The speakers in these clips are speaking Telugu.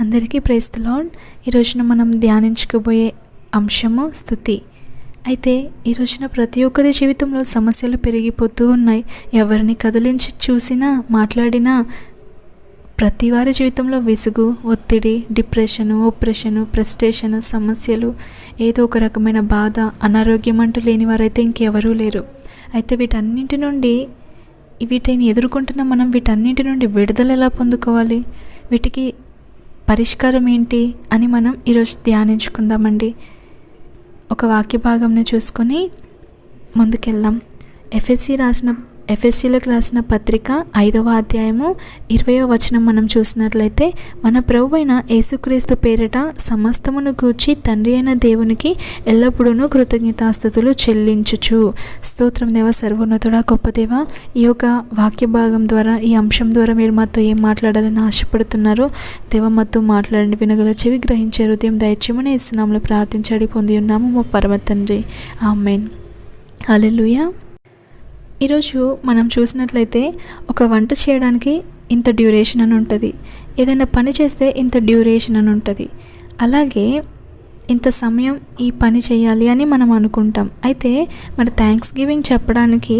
అందరికీ ప్రేస్తలాడ్ రోజున మనం ధ్యానించుకోబోయే అంశము స్థుతి. అయితే ఈ రోజున ప్రతి ఒక్కరి జీవితంలో సమస్యలు పెరిగిపోతూ ఉన్నాయి. ఎవరిని కదిలించి చూసినా మాట్లాడినా ప్రతి వారి జీవితంలో విసుగు ఒత్తిడి డిప్రెషను ఒప్రెషను ప్రెస్టేషన్ సమస్యలు ఏదో ఒక రకమైన బాధ అనారోగ్యం అంటూ లేని వారైతే ఇంకెవరూ లేరు. అయితే వీటన్నింటి నుండి వీటిని ఎదుర్కొంటున్న మనం వీటన్నింటి నుండి విడుదల ఎలా పొందుకోవాలి? వీటికి పరిష్కారం ఏంటి అని మనం ఈరోజు ధ్యానించుకుందామండి. ఒక వాక్య భాగంను చూసుకొని ముందుకెళ్దాం. ఎఫ్ఎస్సి రాసిన ఎఫ్ఎస్సీలకు రాసిన పత్రిక ఐదవ అధ్యాయము ఇరవయో వచనం మనం చూసినట్లయితే మన ప్రభు అయిన యేసుక్రీస్తు పేరిట సమస్తమును గూర్చి తండ్రి అయిన దేవునికి ఎల్లప్పుడూ కృతజ్ఞతాస్థుతులు చెల్లించుచు. స్తోత్రం దేవ సర్వోన్నతుడా గొప్ప దేవ ఈ యొక్క వాక్య భాగం ద్వారా ఈ అంశం ద్వారా మీరు మాతో ఏం మాట్లాడాలని ఆశపడుతున్నారో? దేవ మాతో మాట్లాడండి వినగల చెవి గ్రహించే హృదయం దయచేమని ఇస్తున్నాములు ప్రార్థించడి పొంది ఉన్నాము మా పరమ తండ్రి. ఆమెన్. అలెలుయా ఈరోజు మనం చూసినట్లయితే ఒక వంట చేయడానికి ఇంత డ్యూరేషన్ అని ఉంటుంది. ఏదైనా పని చేస్తే ఇంత డ్యూరేషన్ అని ఉంటుంది. అలాగే ఇంత సమయం ఈ పని చేయాలి అని మనం అనుకుంటాం. అయితే మరి థ్యాంక్స్ గివింగ్ చెప్పడానికి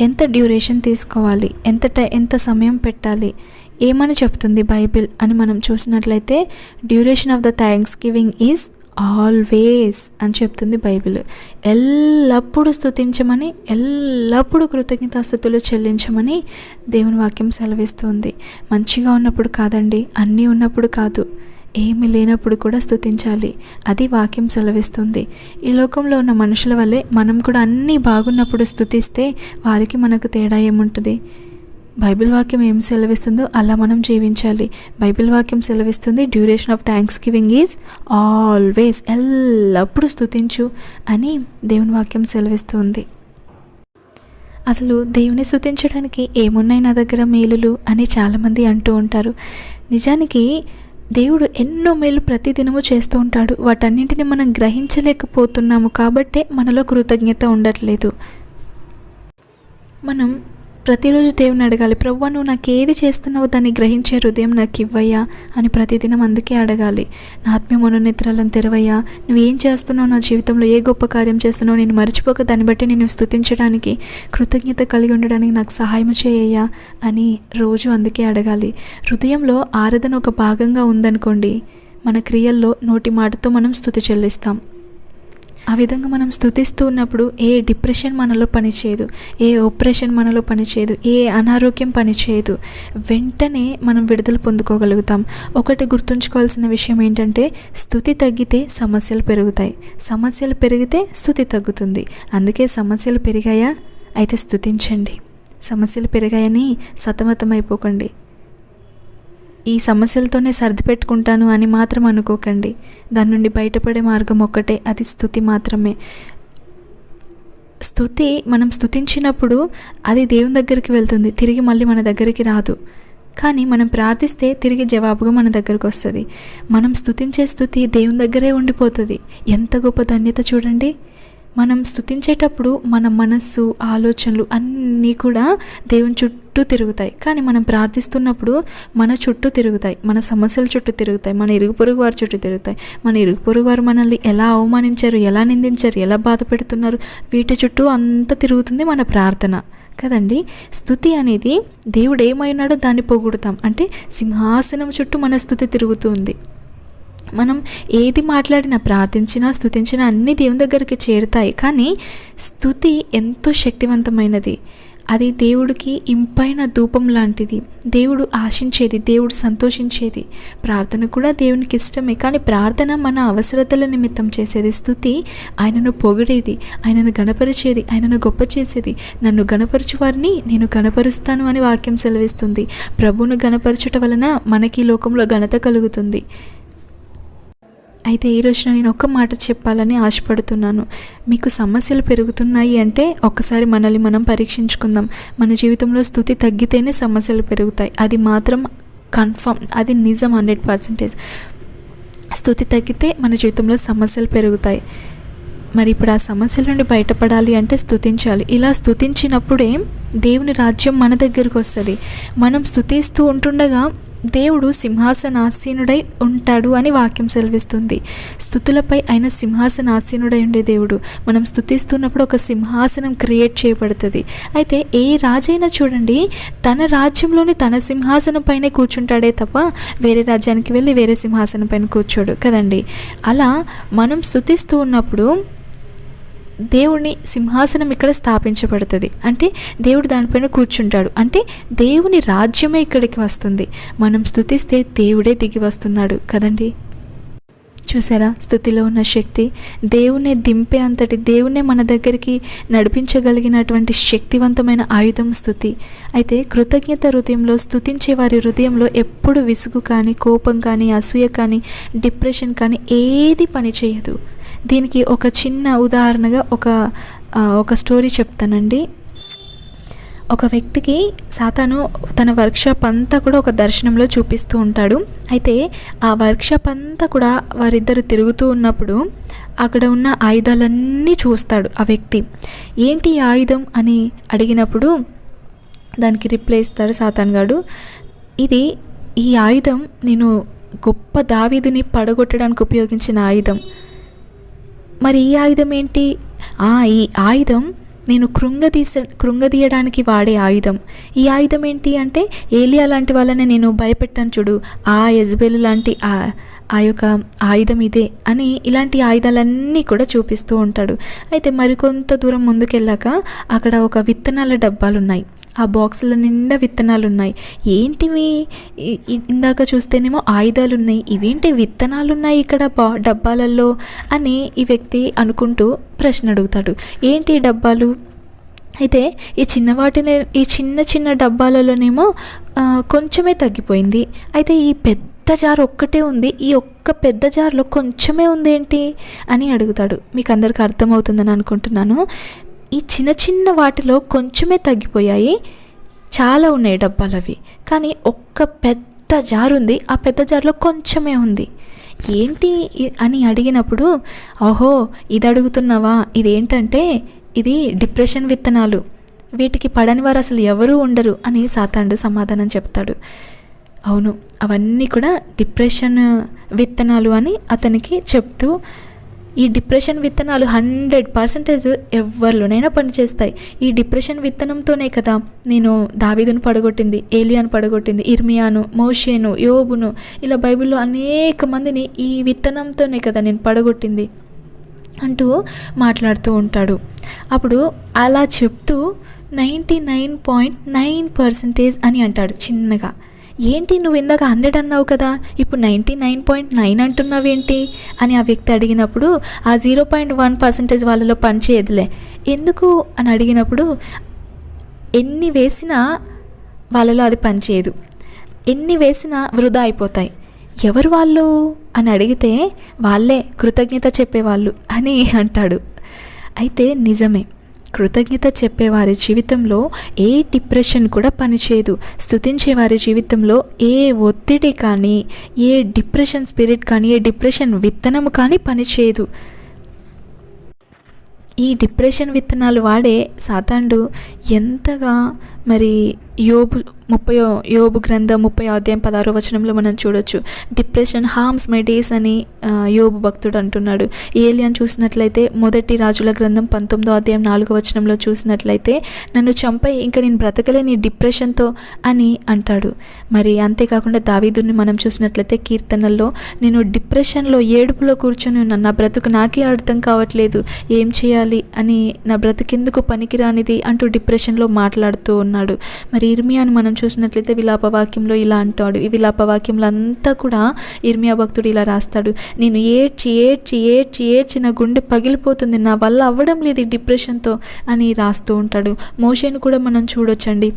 ఎంత డ్యూరేషన్ తీసుకోవాలి? ఎంత టై ఎంత సమయం పెట్టాలి? ఏమని చెప్తుంది బైబిల్ అని మనం చూసినట్లయితే duration of the thanksgiving is always అని చెప్తుంది బైబిల్. ఎల్లప్పుడూ స్థుతించమని ఎల్లప్పుడూ కృతజ్ఞతాస్థుతులు చెల్లించమని దేవుని వాక్యం సెలవిస్తుంది. మంచిగా ఉన్నప్పుడు కాదండి అన్నీ ఉన్నప్పుడు కాదు. ఏమి లేనప్పుడు కూడా స్థుతించాలి అది వాక్యం సెలవిస్తుంది. ఈ లోకంలో ఉన్న మనుషుల వల్లే మనం కూడా అన్నీ బాగున్నప్పుడు స్థుతిస్తే వారికి మనకు తేడా ఏముంటుంది? బైబిల్ వాక్యం ఏం సెలవిస్తుందో అలా మనం జీవించాలి. బైబిల్ వాక్యం సెలవిస్తుంది duration of thanksgiving is always ఎల్లప్పుడూ స్థుతించు అని దేవుని వాక్యం సెలవిస్తుంది. అసలు దేవుని స్థుతించడానికి ఏమున్నాయి నా దగ్గర మేలులు అని చాలామంది అంటూ ఉంటారు. నిజానికి దేవుడు ఎన్నో మేలు ప్రతిదినము చేస్తూ ఉంటాడు. వాటన్నింటిని మనం గ్రహించలేకపోతున్నాము కాబట్టే మనలో కృతజ్ఞత ఉండట్లేదు. మనం ప్రతిరోజు దేవుని అడగాలి ప్రవ్వ నువ్వు నాకు ఏది చేస్తున్నావో దాన్ని గ్రహించే హృదయం నాకు ఇవ్వయ్యా అని ప్రతిదినం అందుకే అడగాలి. నా ఆత్మీయ మనోనేత్రాలను తెరవయ్యా. నువ్వేం చేస్తున్నావు నా జీవితంలో ఏ గొప్ప కార్యం చేస్తున్నావు నేను మర్చిపోక దాన్ని బట్టి నేను స్థుతించడానికి కృతజ్ఞత కలిగి ఉండడానికి నాకు సహాయం చేయ్యా అని రోజు అందుకే అడగాలి. హృదయంలో ఆరాధన ఒక భాగంగా ఉందనుకోండి మన క్రియల్లో నోటి మాటతో మనం స్థుతి చెల్లిస్తాం. ఆ విధంగా మనం స్థుతిస్తూ ఉన్నప్పుడు ఏ డిప్రెషన్ మనలో పనిచేయదు ఏ ఆపరేషన్ మనలో పనిచేయదు ఏ అనారోగ్యం పనిచేయదు వెంటనే మనం విడుదల పొందుకోగలుగుతాం. ఒకటి గుర్తుంచుకోవాల్సిన విషయం ఏంటంటే స్థుతి తగ్గితే సమస్యలు పెరుగుతాయి. సమస్యలు పెరిగితే స్థుతి తగ్గుతుంది. అందుకే సమస్యలు పెరిగాయా? అయితే స్థుతించండి సమస్యలు పెరిగాయని సతమతమైపోకండి. ఈ సమస్యలతోనే సర్ది పెట్టుకుంటాను అని మాత్రం అనుకోకండి. దాని నుండి బయటపడే మార్గం ఒక్కటే అది స్థుతి మాత్రమే. స్థుతి మనం స్థుతించినప్పుడు అది దేవుని దగ్గరికి వెళ్తుంది తిరిగి మళ్ళీ మన దగ్గరికి రాదు. కానీ మనం ప్రార్థిస్తే తిరిగి జవాబుగా మన దగ్గరకు వస్తుంది. మనం స్థుతించే స్థుతి దేవుని దగ్గరే ఉండిపోతుంది. ఎంత గొప్ప ధన్యత చూడండి. మనం స్థుతించేటప్పుడు మన మనస్సు ఆలోచనలు అన్నీ కూడా దేవుని చుట్టూ తిరుగుతాయి. కానీ మనం ప్రార్థిస్తున్నప్పుడు మన చుట్టూ తిరుగుతాయి. మన సమస్యల చుట్టూ తిరుగుతాయి. మన ఇరుగు పొరుగు వారి చుట్టూ తిరుగుతాయి. మన ఇరుగు పొరుగు వారు మనల్ని ఎలా అవమానించారు ఎలా నిందించారు ఎలా బాధ పెడుతున్నారు వీటి చుట్టూ అంత తిరుగుతుంది మన ప్రార్థన. కదండి? స్థుతి అనేది దేవుడు ఏమైనాడో దాన్ని పొగుడుతాం. అంటే సింహాసనం చుట్టూ మన స్థుతి తిరుగుతుంది. మనం ఏది మాట్లాడినా ప్రార్థించినా స్థుతించినా అన్ని దేవుని దగ్గరికి చేరుతాయి. కానీ స్థుతి ఎంతో శక్తివంతమైనది. అది దేవుడికి ఇంపైన ధూపం లాంటిది. దేవుడు ఆశించేది దేవుడు సంతోషించేది. ప్రార్థన కూడా దేవునికి ఇష్టమే. కానీ ప్రార్థన మన అవసరతల నిమిత్తం చేసేది. స్థుతి ఆయనను పొగిడేది ఆయనను గణపరిచేది ఆయనను గొప్ప చేసేది. నన్ను గణపరచు వారిని నేను గణపరుస్తాను అని వాక్యం సెలవిస్తుంది. ప్రభువును గణపరచుట వలన మనకి లోకంలో ఘనత కలుగుతుంది. అయితే ఈ రోజున నేను ఒక్క మాట చెప్పాలని ఆశపడుతున్నాను. మీకు సమస్యలు పెరుగుతున్నాయి అంటే ఒక్కసారి మనల్ని మనం పరీక్షించుకుందాం. మన జీవితంలో స్థుతి తగ్గితేనే సమస్యలు పెరుగుతాయి. అది మాత్రం కన్ఫర్మ్ అది నిజం హండ్రెడ్ పర్సెంటేజ్. స్థుతి తగ్గితే మన జీవితంలో సమస్యలు పెరుగుతాయి. మరి ఇప్పుడు ఆ సమస్యల నుండి బయటపడాలి అంటే స్థుతించాలి. ఇలా స్థుతించినప్పుడే దేవుని రాజ్యం మన దగ్గరికి వస్తుంది. మనం స్థుతిస్తూ ఉంటుండగా దేవుడు సింహాసనాసీనుడై ఉంటాడు అని వాక్యం సెలవిస్తుంది. స్థుతులపై ఆయన సింహాసనాసీనుడై ఉండే దేవుడు. మనం స్థుతిస్తున్నప్పుడు ఒక సింహాసనం క్రియేట్ చేయబడుతుంది. అయితే ఏ రాజైనా చూడండి తన రాజ్యంలోని తన సింహాసనం పైనే కూర్చుంటాడే తప్ప వేరే రాజ్యానికి వెళ్ళి వేరే సింహాసనం పైన కూర్చోడు కదండి. అలా మనం స్థుతిస్తూ ఉన్నప్పుడు దేవుని సింహాసనం ఇక్కడ స్థాపించబడుతుంది. అంటే దేవుడు దానిపైన కూర్చుంటాడు. అంటే దేవుని రాజ్యమే ఇక్కడికి వస్తుంది. మనం స్థుతిస్తే దేవుడే దిగి వస్తున్నాడు. కదండి? చూసారా? స్థుతిలో ఉన్న శక్తి. దేవునే దింపే అంతటి దేవునే మన దగ్గరికి నడిపించగలిగినటువంటి శక్తివంతమైన ఆయుధం స్థుతి. అయితే కృతజ్ఞత హృదయంలో స్థుతించే వారి హృదయంలో ఎప్పుడు విసుగు కానీ కోపం కానీ అసూయ కానీ డిప్రెషన్ కానీ ఏది పని చేయదు దీనికి ఒక చిన్న ఉదాహరణగా ఒక ఒక స్టోరీ చెప్తానండి. ఒక వ్యక్తికి సాతాను తన వర్క్షాప్ అంతా కూడా ఒక దర్శనంలో చూపిస్తూ ఉంటాడు. అయితే ఆ వర్క్షాప్ అంతా కూడా వారిద్దరు తిరుగుతూ ఉన్నప్పుడు అక్కడ ఉన్న ఆయుధాలన్నీ చూస్తాడు ఆ వ్యక్తి. ఏంటి ఆయుధం? అని అడిగినప్పుడు దానికి రిప్లై ఇస్తాడు సాతాన్ గాడు. ఇది ఈ ఆయుధం నేను గొప్ప దావీదుని పడగొట్టడానికి ఉపయోగించిన ఆయుధం. మరి ఈ ఆయుధం ఏంటి? ఆ ఈ ఆయుధం నేను కృంగదీస కృంగదీయడానికి వాడే ఆయుధం. ఈ ఆయుధం ఏంటి అంటే ఏలియా లాంటి వాళ్ళని నేను భయపెట్టాను చూడు. ఆ యజ్బేలు లాంటి ఆ యొక్క ఆయుధం ఇదే అని ఇలాంటి ఆయుధాలన్నీ కూడా చూపిస్తూ ఉంటాడు. అయితే మరికొంత దూరం ముందుకెళ్ళాక అక్కడ ఒక విత్తనాల డబ్బాలు ఉన్నాయి ఆ బాక్సుల నిండా విత్తనాలు ఉన్నాయి ఏంటివి ఇందాక చూస్తేనేమో ఆయుధాలు ఉన్నాయి ఇవేంటి విత్తనాలు ఉన్నాయి ఇక్కడ బా డబ్బాలలో అని ఈ వ్యక్తి అనుకుంటూ ప్రశ్న అడుగుతాడు ఏంటి ఈ డబ్బాలు? అయితే ఈ చిన్నవాటిని ఈ చిన్న చిన్న డబ్బాలలోనేమో కొంచెమే తగ్గిపోయింది. అయితే ఈ పెద్ద జార్ ఒక్కటే ఉంది. ఈ ఒక్క పెద్ద జార్లో కొంచెమే ఉందేంటి అని అడుగుతాడు. మీకు అందరికీ అర్థమవుతుందని అనుకుంటున్నాను. ఈ చిన్న చిన్న వాటిలో కొంచెమే తగ్గిపోయాయి. చాలా ఉన్నాయి డబ్బాలు అవి. కానీ ఒక్క పెద్ద జారు ఉంది. ఆ పెద్ద జార్లో కొంచెమే ఉంది. ఏంటి అని అడిగినప్పుడు ఓహో ఇది అడుగుతున్నావా? ఇదేంటంటే ఇది డిప్రెషన్ విత్తనాలు. వీటికి పడని వారు అసలు ఎవరూ ఉండరు అని సాతాండు సమాధానం చెప్తాడు. అవును అవన్నీ కూడా డిప్రెషన్ విత్తనాలు అని అతనికి చెప్తూ ఈ డిప్రెషన్ విత్తనాలు హండ్రెడ్ పర్సెంటేజ్ ఎవరిలోనైనా పనిచేస్తాయి. ఈ డిప్రెషన్ విత్తనంతోనే కదా నేను దావీదును పడగొట్టింది ఏలియాను పడగొట్టింది ఇర్మియాను మోషేను యోబును ఇలా బైబిల్లో అనేక మందిని ఈ విత్తనంతోనే కదా నేను పడగొట్టింది అంటూ మాట్లాడుతూ ఉంటాడు. అప్పుడు అలా చెప్తూ ninety nine point nine percentage అని అంటాడు చిన్నగా. ఏంటి నువ్వు ఇందాక హండ్రెడ్ అన్నావు కదా? ఇప్పుడు నైంటీ నైన్ పాయింట్ నైన్ అంటున్నావేంటి? అని ఆ వ్యక్తి అడిగినప్పుడు ఆ జీరో పాయింట్ వన్ పర్సెంటేజ్ వాళ్ళలో పనిచేయదులే. ఎందుకు? అని అడిగినప్పుడు ఎన్ని వేసినా వాళ్ళలో అది పనిచేయదు. ఎన్ని వేసినా వృధా అయిపోతాయి. ఎవరు వాళ్ళు? అని అడిగితే వాళ్ళే కృతజ్ఞత చెప్పేవాళ్ళు అని అంటాడు. అయితే నిజమే. కృతజ్ఞత చెప్పేవారి జీవితంలో ఏ డిప్రెషన్ కూడా పనిచేయదు. స్థుతించే వారి జీవితంలో ఏ ఒత్తిడి కానీ ఏ డిప్రెషన్ స్పిరిట్ కానీ ఏ డిప్రెషన్ విత్తనము కానీ పనిచేయదు. ఈ డిప్రెషన్ విత్తనాలు వాడే సాతాండు ఎంతగా మరి యోబు ముప్పై యోబు గ్రంథం ముప్పై అధ్యాయం పదహారో వచనంలో మనం చూడొచ్చు. డిప్రెషన్ హార్మ్స్ మై డేస్ అని యోబు భక్తుడు అంటున్నాడు. ఏలియన్ చూసినట్లయితే మొదటి రాజుల గ్రంథం పంతొమ్మిదో అధ్యాయం నాలుగో వచనంలో చూసినట్లయితే నన్ను చంపై ఇంకా నేను బ్రతకలేని డిప్రెషన్తో అని అంటాడు. మరి అంతేకాకుండా దావీదుని మనం చూసినట్లయితే కీర్తనల్లో నేను డిప్రెషన్లో ఏడుపులో కూర్చొని ఉన్నాను నా బ్రతుకు నాకే అర్థం కావట్లేదు ఏం చేయాలి అని నా బ్రతుకెందుకు పనికిరానిది అంటూ డిప్రెషన్లో మాట్లాడుతూ ఉన్నాడు. మరి ఇర్మియాను మనం చూసినట్లయితే విలాపవాక్యంలో ఇలా అంటాడు. ఈ విలాపవాక్యంలో అంతా కూడా ఇర్మియా భక్తుడు ఇలా రాస్తాడు. నేను ఏడ్చి ఏడ్చి ఏడ్చి ఏడ్చి నా గుండె పగిలిపోతుంది. నా వల్ల అవ్వడం లేదు ఈ డిప్రెషన్తో అని రాస్తూ ఉంటాడు. మోషేను కూడా మనం చూడొచ్చండి.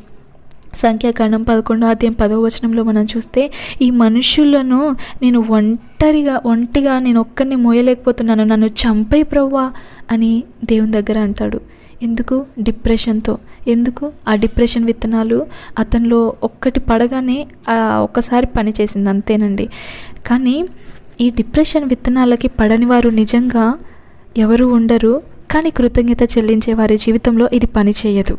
సంఖ్యాకాండం పదకొండో అధ్యాయం పదో వచనంలో మనం చూస్తే ఈ మనుషులను నేను ఒంటరిగా ఒంటిగా నేను ఒక్కరిని మోయలేకపోతున్నాను. నన్ను చంపై ప్రవ్వా అని దేవుని దగ్గర అంటాడు. ఎందుకు డిప్రెషన్తో? ఎందుకు ఆ డిప్రెషన్ విత్తనాలు అతనిలో ఒక్కటి పడగానే ఒక్కసారి పనిచేసింది అంతేనండి. కానీ ఈ డిప్రెషన్ విత్తనాలకి పడని వారు నిజంగా ఎవరు ఉండరు కానీ కృతజ్ఞత చెల్లించే వారి జీవితంలో ఇది పని చేయదు.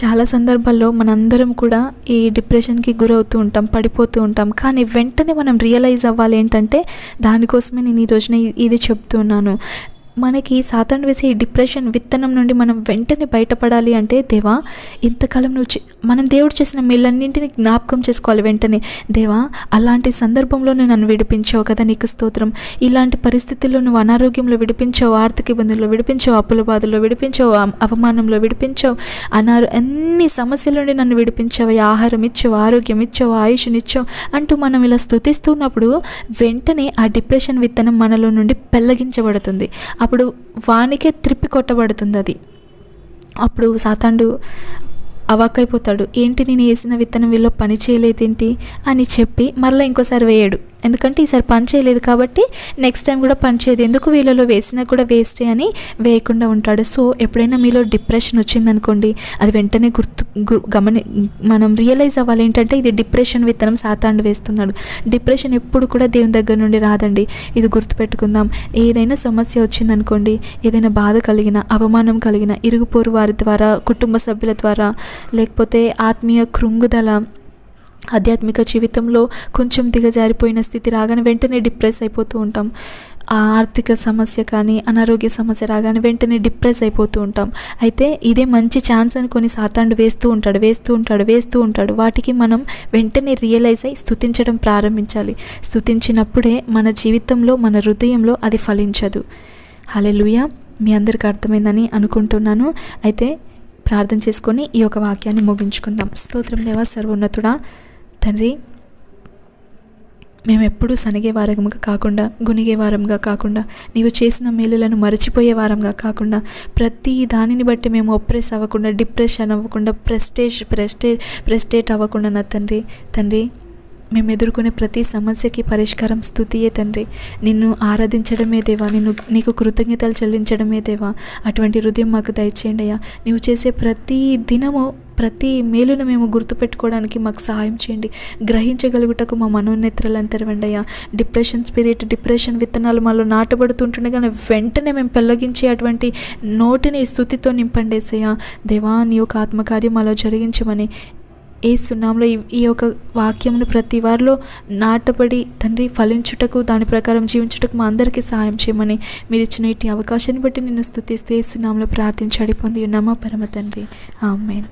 చాలా సందర్భాల్లో మనందరం కూడా ఈ డిప్రెషన్కి గురవుతూ ఉంటాం పడిపోతూ ఉంటాం. కానీ వెంటనే మనం రియలైజ్ అవ్వాలి ఏంటంటే దానికోసమే నేను ఈ రోజున ఇది చెప్తున్నాను. మనకి సాతాను వేసే డిప్రెషన్ విత్తనం నుండి మనం వెంటనే బయటపడాలి అంటే దేవా ఇంతకాలం నువ్వు మనం దేవుడు చేసిన మేలన్నింటిని జ్ఞాపకం చేసుకోవాలి వెంటనే. దేవా అలాంటి సందర్భంలో నువ్వు నన్ను విడిపించావు కదా నీకు స్తోత్రం. ఇలాంటి పరిస్థితుల్లో నువ్వు అనారోగ్యంలో విడిపించావు ఆర్థిక ఇబ్బందుల్లో విడిపించావు అప్పుల బాధల్లో విడిపించావు అవమానంలో విడిపించావు అనారో అన్ని సమస్యల నుండి నన్ను విడిపించావు. ఆహారం ఇచ్చావు ఆరోగ్యం ఇచ్చావు ఆయుష్నిచ్చావు అంటూ మనం ఇలా స్తుతిస్తున్నప్పుడు వెంటనే ఆ డిప్రెషన్ విత్తనం మనలో నుండి పెల్లగించబడుతుంది. అప్పుడు వానికే త్రిప్పి కొట్టబడుతుంది అది అప్పుడు సాతాండు అవాక్కైపోతాడు. ఏంటి నేను వేసిన విత్తనం వీళ్ళు పని చేయలేదేంటి? అని చెప్పి మరలా ఇంకోసారి వేయడు. ఎందుకంటే ఈసారి పని చేయలేదు కాబట్టి నెక్స్ట్ టైం కూడా పని చేయదు. ఎందుకు వీళ్ళలో వేసినా కూడా వేస్టే అని వేయకుండా ఉంటాడు. సో ఎప్పుడైనా మీలో డిప్రెషన్ వచ్చిందనుకోండి అది వెంటనే గుర్తు గు- గమని మనం రియలైజ్ అవ్వాలి ఏంటంటే ఇది డిప్రెషన్ విత్తనం సాతాండు వేస్తున్నాడు. డిప్రెషన్ ఎప్పుడు కూడా దేవుని దగ్గర నుండి రాదండి. ఇది గుర్తుపెట్టుకుందాం. ఏదైనా సమస్య వచ్చిందనుకోండి ఏదైనా బాధ కలిగిన అవమానం కలిగిన ఇరుగుపోరు వారి ద్వారా కుటుంబ సభ్యుల ద్వారా లేకపోతే ఆత్మీయ కృంగుదల ఆధ్యాత్మిక జీవితంలో కొంచెం దిగజారిపోయిన స్థితి రాగానే వెంటనే డిప్రెస్ అయిపోతూ ఉంటాం. ఆ ఆర్థిక సమస్య కానీ అనారోగ్య సమస్య రాగానే వెంటనే డిప్రెస్ అయిపోతూ ఉంటాం. అయితే ఇదే మంచి ఛాన్స్ అనుకొని సాతాండు వేస్తూ ఉంటాడు వేస్తూ ఉంటాడు వేస్తూ ఉంటాడు. వాటికి మనం వెంటనే రియలైజ్ అయి స్థుతించడం ప్రారంభించాలి. స్థుతించినప్పుడే మన జీవితంలో మన హృదయంలో అది ఫలించదు. హలెలుయ. మీ అందరికీ అర్థమైందని అనుకుంటున్నాను. అయితే ప్రార్థన చేసుకొని ఈ యొక్క వాక్యాన్ని ముగించుకుందాం స్తోత్రం దేవ సర్వోన్నతుడా తండ్రి మేము ఎప్పుడూ సనిగే వారంగా కాకుండా గునిగే వారంగా కాకుండా నీవు చేసిన మేలులను మరచిపోయే వారంగా కాకుండా ప్రతి దానిని బట్టి మేము ఒప్రెస్ అవ్వకుండా డిప్రెషన్ అవ్వకుండా ప్రెస్టేజ్ ప్రెస్టే ప్రెస్టేట్ అవ్వకుండా నా తండ్రి తండ్రి మేము ఎదుర్కొనే ప్రతి సమస్యకి పరిష్కారం స్థుతియే తండ్రి. నిన్ను ఆరాధించడమే దేవా. నిన్ను నీకు కృతజ్ఞతలు చెల్లించడమే దేవా. అటువంటి హృదయం మాకు దయచేయండి అయ్యా. నీవు చేసే ప్రతి దినము ప్రతి మేలును మేము గుర్తుపెట్టుకోవడానికి మాకు సహాయం చేయండి. గ్రహించగలుగుటకు మా మనోనేత్రాలను తెరవండి అయ్యా. డిప్రెషన్ స్పిరిట్ డిప్రెషన్ విత్తనాలు మాలో నాటబడుతుంటుండగానే వెంటనే మేము పెళ్ళగించే అటువంటి నోటిని స్థుతితో నింపండేసయ్యా దేవా నీ యొక్క ఆత్మకార్యం మాలో జరిగించమని ఏ సున్నాంలో ఈ యొక్క వాక్యమును ప్రతి వారిలో నాటబడి తండ్రి ఫలించుటకు దాని ప్రకారం జీవించుటకు మా అందరికీ సహాయం చేయమని మీరు ఇచ్చిన ఇటు అవకాశాన్ని బట్టి నేను స్థుతిస్తూ ఏ సున్నాంలో ప్రార్థించి అడిపొంది ఉన్నామా? పరమ తండ్రి. ఆమెన్.